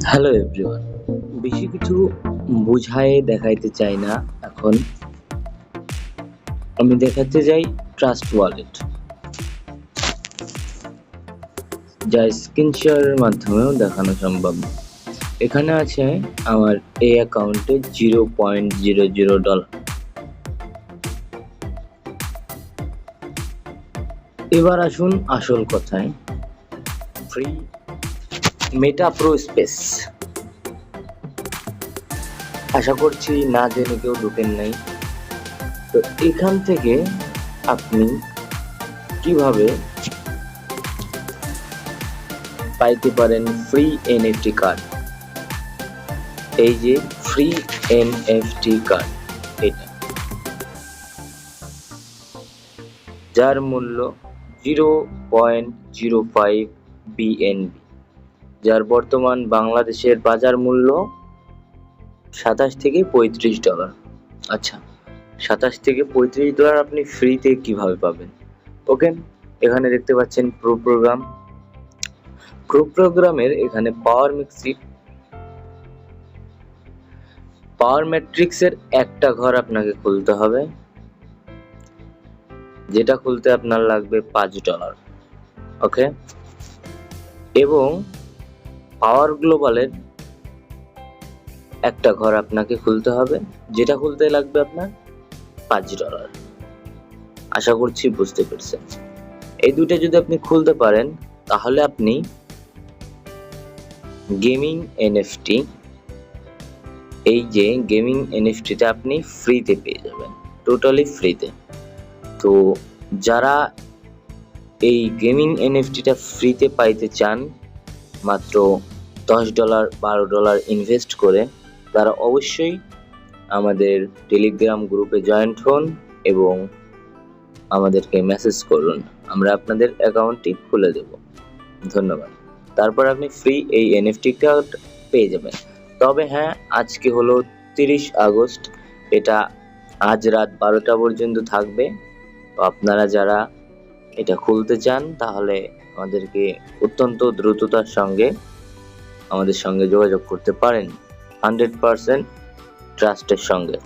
Hello everyone বেশি কিছু বুঝায় দেখাইতে চাই না এখন। আমি দেখাতে যাই ট্রাস্ট ওয়ালেট যা স্ক্রিন শেয়ারের মাধ্যমেও দেখানো সম্ভব। এখানে আছে আমার এই অ্যাকাউন্টে zero point zero zero dollar এবার আসুন আসল কথায়। ফ্রি মেটা প্রো স্পেস আশা করছি না জেনে কেউ ঢুকেন নাই। তো এখান থেকে আপনি কীভাবে পাইতে পারেন ফ্রি এনএফটি কার্ড এই যে ফ্রি এনএফটি কার্ড এটা। যার মূল্য zero point zero five BNB যার বর্তমান বাংলাদেশের বাজার মূল্য সাতাশ থেকে পঁয়ত্রিশ ডলার। আচ্ছা সাতাশ থেকে পঁয়ত্রিশ ডলার আপনি ফ্রিতে কীভাবে পাবেন? ওকে, এখানে দেখতে পাচ্ছেন প্রো প্রোগ্রাম। প্রো প্রোগ্রামের এখানে পাওয়ার মিক্সি, পাওয়ার ম্যাট্রিক্সের একটা ঘর আপনাকে খুলতে হবে, যেটা খুলতে আপনার লাগবে পাঁচ ডলার। ওকে, এবং পাওয়ার গ্লোবালের একটা ঘর আপনাকে খুলতে হবে। যেটা খুলতে লাগবে আপনার পাঁচ ডলার। আশা করছি বুঝতে পেরেছেন। এই দুইটা যদি আপনি খুলতে পারেন, তাহলে আপনি গেমিং এনএফটি, এই যে গেমিং এনএফটিটা আপনি ফ্রিতে পেয়ে যাবেন, টোটালি ফ্রিতে। তো যারা এই গেমিং এনএফটিটা ফ্রিতে পাইতে চান, মাত্র দশ ডলার, বারো ডলার ইনভেস্ট করে তারা অবশ্যই আমাদের টেলিগ্রাম গ্রুপে জয়েন্ট হন এবং আমাদেরকে মেসেজ করুন। আমরা আপনাদের অ্যাকাউন্টটি খুলে দেব। ধন্যবাদ। তারপর আপনি ফ্রি এই এনএফটিটা পেয়ে যাবেন। তবে হ্যাঁ আজকে হলো তিরিশ আগস্ট। এটা আজ রাত বারোটা পর্যন্ত থাকবে। তো আপনারা যারা এটা খুলতে চান, তাহলে আমাদেরকে অত্যন্ত দ্রুততার সঙ্গে আমাদের সঙ্গে যোগাযোগ করতে পারেন। হান্ড্রেড পারসেন্ট ট্রাস্টের সঙ্গে।